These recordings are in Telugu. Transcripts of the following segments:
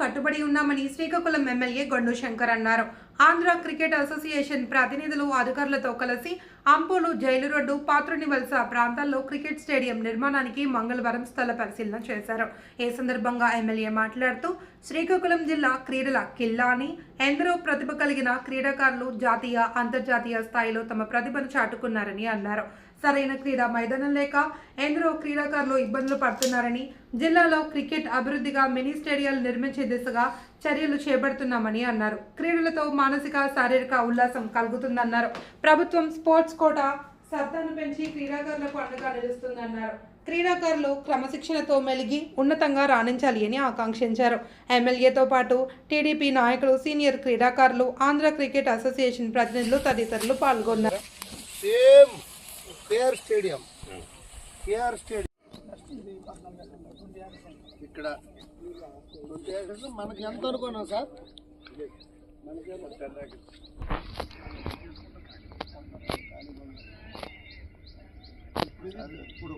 కట్టుబడి ఉన్నామని శ్రీకాకుళం ఎమ్మెల్యే గొండు శంకర్ అన్నారు. ఆంధ్ర క్రికెట్ అసోసియేషన్ ప్రతినిధులు అధికారులతో కలిసి అంపోలు జైలు రోడ్డు పాత్రుని వలస ప్రాంతాల్లో క్రికెట్ స్టేడియం నిర్మాణానికి మంగళవారం స్థల పరిశీలన చేశారు. ఈ సందర్భంగా ఎమ్మెల్యే మాట్లాడుతూ శ్రీకాకుళం జిల్లా క్రీడల కిల్లాని ఎందరో ప్రతిభ కలిగిన క్రీడాకారులు జాతీయ అంతర్జాతీయ స్థాయిలో తమ ప్రతిభను చాటుకున్నారని అన్నారు. సరైన క్రీడా మైదానం లేక ఎందరో క్రీడాకారులు ఇబ్బందులు పడుతున్నారని జిల్లాలో క్రికెట్ అభివృద్ధిగా మినీ స్టేడియాలు నిర్మించే దిశగా చర్యలు చేపడుతున్నామని అన్నారు. క్రీడలతో మానసిక శారీరక ఉల్లాసం కలుగుతుందన్నారు. ప్రభుత్వం స్పోర్ట్స్ కోట సత్తాను పెంచి క్రీడాకారులకు అండగా నిలుస్తుందన్నారు. క్రీడాకారులు క్రమశిక్షణతో మెలిగి ఉన్నతంగా రాణించాలి అని ఆకాంక్షించారు. ఎమ్మెల్యేతో పాటు టీడీపీ నాయకులు సీనియర్ క్రీడాకారులు ఆంధ్ర క్రికెట్ అసోసియేషన్ ప్రతినిధులు తదితరులు పాల్గొన్నారు. Same KR stadium. KR stadium. ఇక్కడ ట్వంటీ ఏకర్స్ మనకి ఎంత అనుకున్నాం సార్? ఇప్పుడు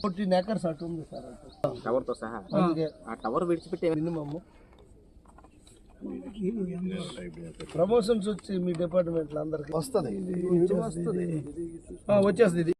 ఫోర్టీన్ ఏకర్స్ అటు ఉంది సార్ అటు. టవర్తో సహా? ఆ. టవర్ విడిచిపెట్టే మినిమమ్. ప్రమోషన్స్ వచ్చి మీ డిపార్ట్మెంట్ అందరికి వస్తుంది. వస్తుంది వచ్చేస్తుంది. ఇది